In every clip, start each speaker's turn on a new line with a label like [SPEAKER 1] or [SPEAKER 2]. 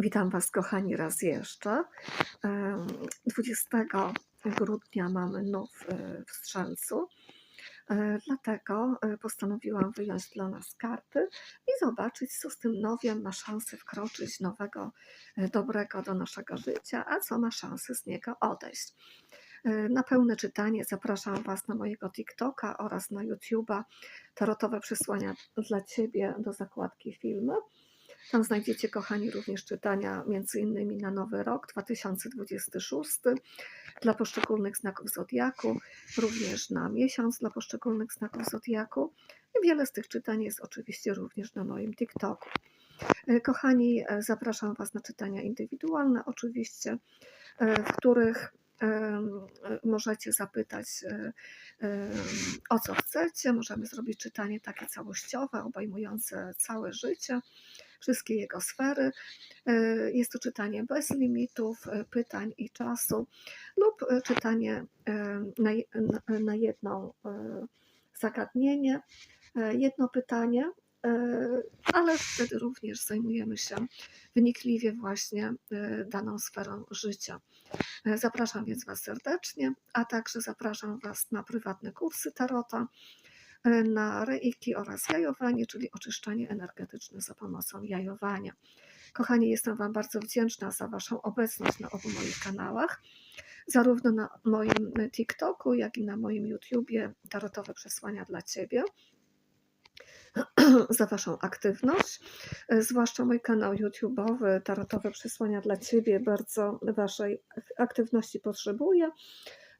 [SPEAKER 1] Witam Was, kochani, raz jeszcze. Em, 20 grudnia mamy nów e, w Strzelcu, e, dlatego e, postanowiłam wyjąć dla nas karty i zobaczyć, co z tym nowiem ma szansę wkroczyć nowego, dobrego do naszego życia, a co ma szansę z niego odejść. Na pełne czytanie zapraszam Was na mojego TikToka oraz na YouTube'a Tarotowe Przesłania dla Ciebie do zakładki filmy. Tam znajdziecie, kochani, również czytania między innymi na Nowy Rok 2026 dla poszczególnych znaków Zodiaku, również na miesiąc dla poszczególnych znaków Zodiaku. I wiele z tych czytań jest oczywiście również na moim TikToku. E, Kochani, e, zapraszam Was na czytania indywidualne, oczywiście, e, w których możecie zapytać o co chcecie. Możemy zrobić czytanie takie całościowe, obejmujące całe życie wszystkie jego sfery. E, Jest to czytanie bez limitów, e, pytań i czasu, lub e, czytanie na, na- jedno zagadnienie, jedno pytanie, ale wtedy również zajmujemy się wynikliwie właśnie daną sferą życia. Zapraszam więc Was serdecznie, a także zapraszam Was na prywatne kursy Tarota, na reiki oraz jajowanie, czyli oczyszczanie energetyczne za pomocą jajowania. Kochani, jestem Wam bardzo wdzięczna za Waszą obecność na obu moich kanałach, zarówno na moim TikToku, jak i na moim YouTubie Tarotowe Przesłania dla Ciebie. Za Waszą aktywność, zwłaszcza mój kanał YouTube'owy Tarotowe Przesłania dla Ciebie bardzo Waszej aktywności potrzebuje.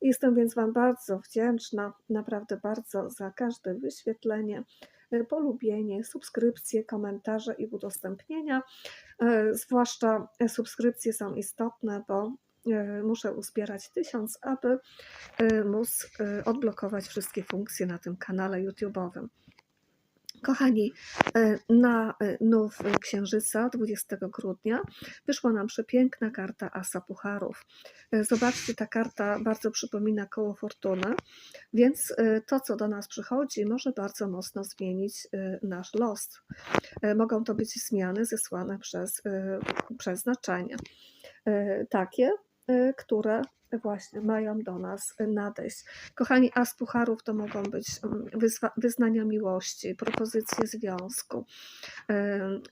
[SPEAKER 1] Jestem więc Wam bardzo wdzięczna, naprawdę bardzo za każde wyświetlenie, e, polubienie, subskrypcje, komentarze i udostępnienia. E, Zwłaszcza e, subskrypcje są istotne, bo muszę uzbierać tysiąc, aby móc odblokować wszystkie funkcje na tym kanale YouTube'owym. Kochani, e, na e, nów księżyca 20 grudnia wyszła nam przepiękna karta Asa Pucharów. E, Zobaczcie, ta karta bardzo przypomina koło fortuny, więc to, co do nas przychodzi, może bardzo mocno zmienić nasz los. Mogą to być zmiany zesłane przez przeznaczenie. Takie, które właśnie mają do nas nadejść. Kochani, a z pucharów to mogą być mm, wyznania miłości, propozycje związku,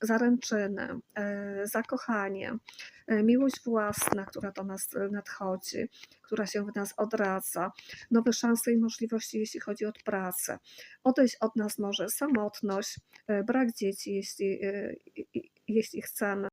[SPEAKER 1] zaręczyny, zakochanie, miłość własna, która do nas nadchodzi, która się w nas odradza, nowe szanse i możliwości, jeśli chodzi o pracę. Odejść od nas może samotność, e, brak dzieci, jeśli, e, jeśli chcemy.